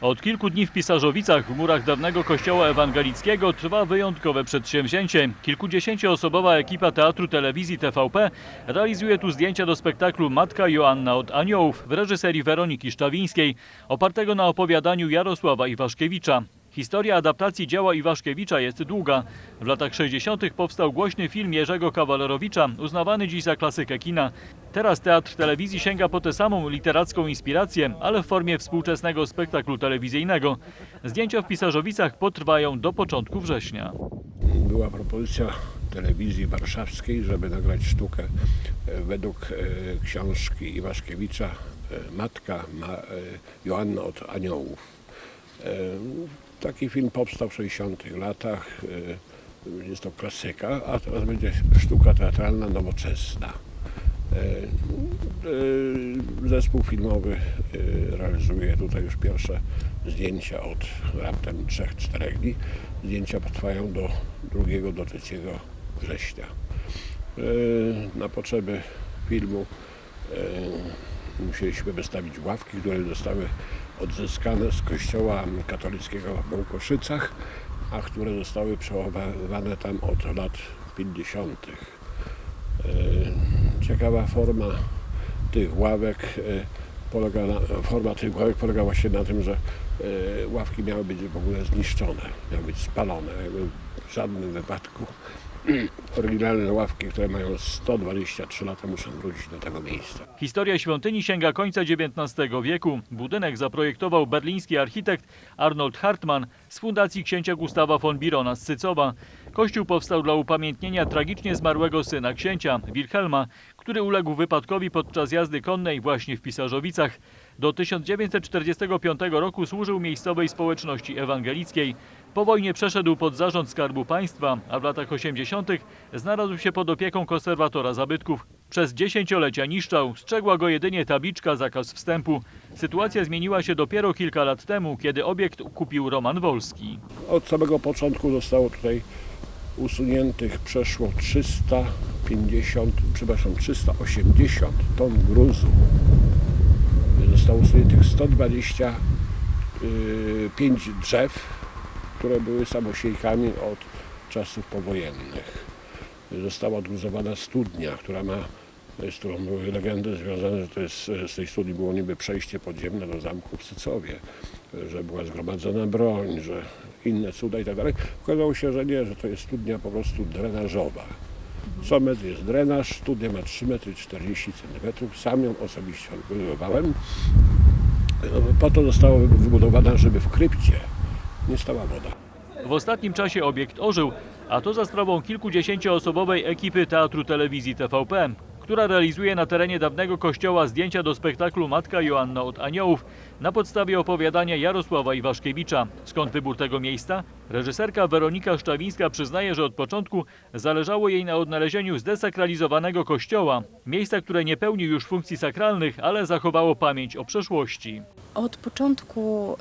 Od kilku dni w Pisarzowicach w murach dawnego kościoła ewangelickiego trwa wyjątkowe przedsięwzięcie. Kilkudziesięcioosobowa ekipa Teatru Telewizji TVP realizuje tu zdjęcia do spektaklu Matka Joanna od Aniołów w reżyserii Weroniki Szczawińskiej, opartego na opowiadaniu Jarosława Iwaszkiewicza. Historia adaptacji dzieła Iwaszkiewicza jest długa. W latach 60. powstał głośny film Jerzego Kawalerowicza, uznawany dziś za klasykę kina. Teraz teatr telewizji sięga po tę samą literacką inspirację, ale w formie współczesnego spektaklu telewizyjnego. Zdjęcia w Pisarzowicach potrwają do początku września. była propozycja telewizji warszawskiej, żeby nagrać sztukę e, według e, książki Iwaszkiewicza e, Matka ma, Joanna od Aniołów. Taki film powstał w 60 latach. e, Jest to klasyka, a teraz będzie sztuka teatralna nowoczesna. E, e, Zespół filmowy realizuje tutaj już pierwsze zdjęcia od raptem 3-4 dni. Zdjęcia trwają do 2 do 3 września. Na potrzeby filmu musieliśmy wystawić ławki, które zostały odzyskane z kościoła katolickiego w Bełkoszycach, a które zostały przechowywane tam od lat 50. E, Ciekawa forma tych ławek e, polega na, forma tych ławek polega właśnie na tym, że e, ławki miały być w ogóle zniszczone, miały być spalone. W żadnym wypadku oryginalne ławki, które mają 123 lata muszą wrócić do tego miejsca. Historia świątyni sięga końca XIX wieku. Budynek zaprojektował berliński architekt Arnold Hartmann z fundacji księcia Gustawa von Birona z Cycowa. Kościół powstał dla upamiętnienia tragicznie zmarłego syna księcia, Wilhelma, który uległ wypadkowi podczas jazdy konnej właśnie w Pisarzowicach. Do 1945 roku służył miejscowej społeczności ewangelickiej. Po wojnie przeszedł pod zarząd Skarbu Państwa, a w latach 80. znalazł się pod opieką konserwatora zabytków. Przez dziesięciolecia niszczał, strzegła go jedynie tabliczka zakaz wstępu. Sytuacja zmieniła się dopiero kilka lat temu, kiedy obiekt kupił Roman Wolski. Od samego początku zostało tutaj usuniętych przeszło 350, przepraszam, 380 ton gruzu. Zostało usuniętych 125 drzew, które były samosiejkami od czasów powojennych. Została odgruzowana studnia, która ma, z którą były legendy związane, że to jest, z tej studni było niby przejście podziemne do zamku w Sycowie, że była zgromadzona broń, że inne cuda i tak dalej. Okazało się, że nie, że to jest studnia po prostu drenażowa. Co metr jest drenaż, studnia ma 3 metry 40 cm. Sam ją osobiście odbudowałem. Po to została wybudowana, żeby w krypcie woda. W ostatnim czasie obiekt ożył, a to za sprawą kilkudziesięcioosobowej ekipy Teatru Telewizji TVP, która realizuje na terenie dawnego kościoła zdjęcia do spektaklu Matka Joanna od Aniołów na podstawie opowiadania Jarosława Iwaszkiewicza. Skąd wybór tego miejsca? Reżyserka Weronika Szczawińska przyznaje, że od początku zależało jej na odnalezieniu zdesakralizowanego kościoła, miejsca, które nie pełni już funkcji sakralnych, ale zachowało pamięć o przeszłości. Od początku,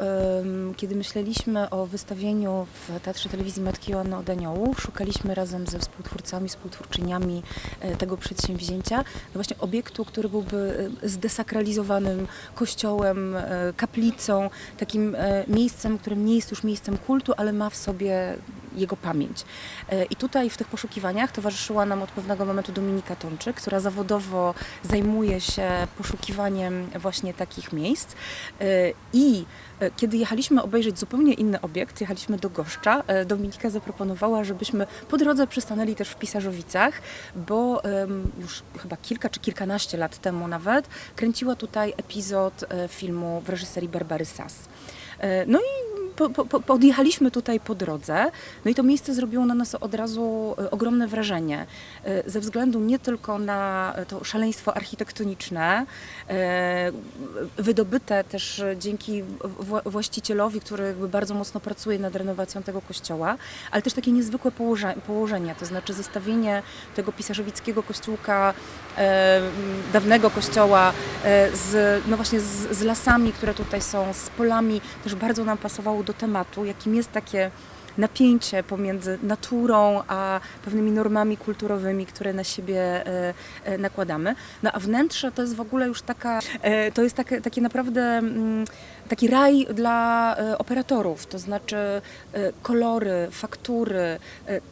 kiedy myśleliśmy o wystawieniu w Teatrze Telewizji Matki Joanny od szukaliśmy razem ze współtwórcami, współtwórczyniami e, tego przedsięwzięcia, no właśnie obiektu, który byłby e, zdesakralizowanym kościołem, e, kaplicą, takim miejscem, którym nie jest już miejscem kultu, ale ma w sobie jego pamięć. E, I tutaj w tych poszukiwaniach towarzyszyła nam od pewnego momentu Dominika Tomczyk, która zawodowo zajmuje się poszukiwaniem właśnie takich miejsc. E, I e, kiedy jechaliśmy obejrzeć zupełnie inny obiekt, jechaliśmy do Goszcza, Dominika zaproponowała, żebyśmy po drodze przystanęli też w Pisarzowicach, bo już chyba kilka czy kilkanaście lat temu nawet kręciła tutaj epizod filmu w reżyserii Barbary Sass. E, No i po, po, po- podjechaliśmy tutaj po drodze, no i to miejsce zrobiło na nas od razu e, ogromne wrażenie. e, Ze względu nie tylko na to szaleństwo architektoniczne, e, wydobyte też dzięki wła- właścicielowi, który bardzo mocno pracuje nad renowacją tego kościoła, ale też takie niezwykłe położe, położenie, to znaczy zestawienie tego pisarzowickiego kościółka, dawnego kościoła z, no właśnie z, z lasami, które tutaj są, z polami, też bardzo nam pasowało do tematu, jakim jest takie napięcie pomiędzy naturą a pewnymi normami kulturowymi, które na siebie e, e, nakładamy. No a wnętrze to jest w ogóle już taka, e, to jest takie, takie naprawdę mm, taki raj dla operatorów, to znaczy kolory, faktury,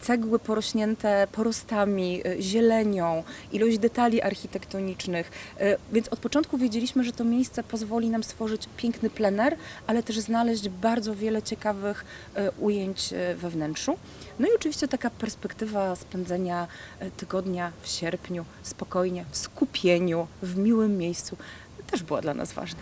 cegły porośnięte porostami, zielenią, ilość detali architektonicznych. Więc od początku wiedzieliśmy, że to miejsce pozwoli nam stworzyć piękny plener, ale też znaleźć bardzo wiele ciekawych ujęć we wnętrzu. No i oczywiście taka perspektywa spędzenia e, tygodnia w sierpniu spokojnie, w skupieniu, w miłym miejscu też była dla nas ważna.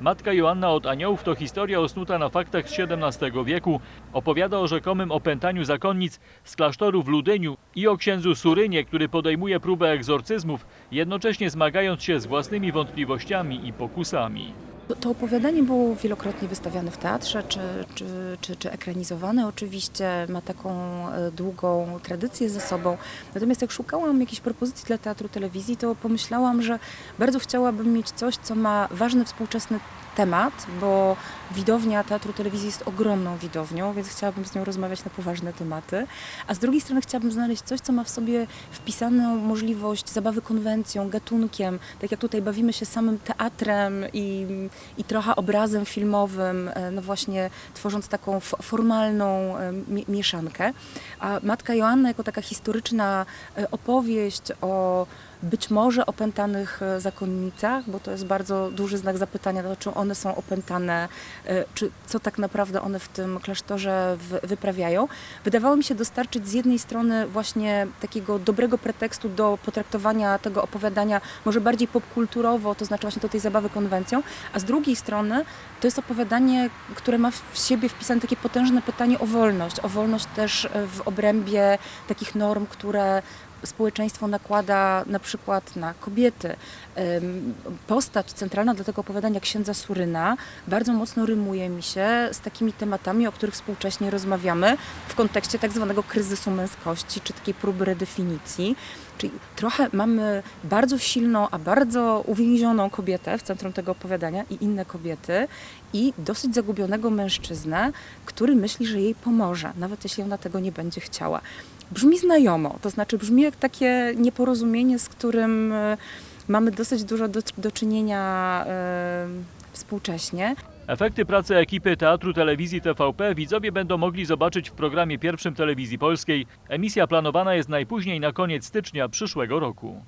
Matka Joanna od Aniołów to historia osnuta na faktach z XVII wieku. Opowiada o rzekomym opętaniu zakonnic z klasztoru w Ludyniu i o księdzu Surynie, który podejmuje próbę egzorcyzmów, jednocześnie zmagając się z własnymi wątpliwościami i pokusami. To, opowiadanie było wielokrotnie wystawiane w teatrze, czy, czy, czy, czy ekranizowane oczywiście, ma taką e, długą tradycję ze sobą. Natomiast jak szukałam jakiejś propozycji dla teatru telewizji, to pomyślałam, że bardzo chciałabym mieć coś, co ma ważny współczesny temat, bo widownia teatru telewizji jest ogromną widownią, więc chciałabym z nią rozmawiać na poważne tematy. A z drugiej strony chciałabym znaleźć coś, co ma w sobie wpisaną możliwość zabawy konwencją, gatunkiem, tak jak tutaj bawimy się samym teatrem i, i trochę obrazem filmowym, e, no właśnie tworząc taką formalną e, mi- mieszankę. A Matka Joanna jako taka historyczna e, opowieść o być może opętanych e, zakonnicach, bo to jest bardzo duży znak zapytania, to czy one są opętane, e, czy co tak naprawdę one w tym klasztorze wyprawiają. Wydawało mi się dostarczyć z jednej strony właśnie takiego dobrego pretekstu do potraktowania tego opowiadania może bardziej popkulturowo, to znaczy właśnie do tej zabawy konwencją, a z drugiej strony to jest opowiadanie, które ma w siebie wpisane takie potężne pytanie o wolność, o wolność też w obrębie takich norm, które społeczeństwo nakłada na przykład na kobiety. Postać centralna dla tego opowiadania księdza Suryna bardzo mocno rymuje mi się z takimi tematami, o których współcześnie rozmawiamy w kontekście tak zwanego kryzysu męskości, czy takiej próby redefinicji. Czyli trochę mamy bardzo silną, a bardzo uwięzioną kobietę w centrum tego opowiadania i inne kobiety i dosyć zagubionego mężczyznę, który myśli, że jej pomoże, nawet jeśli ona tego nie będzie chciała. Brzmi znajomo, to znaczy brzmi jak takie nieporozumienie, z którym e, mamy dosyć dużo do, do czynienia e, współcześnie. Efekty pracy ekipy Teatru Telewizji TVP widzowie będą mogli zobaczyć w programie pierwszym Telewizji Polskiej. Emisja planowana jest najpóźniej na koniec stycznia przyszłego roku.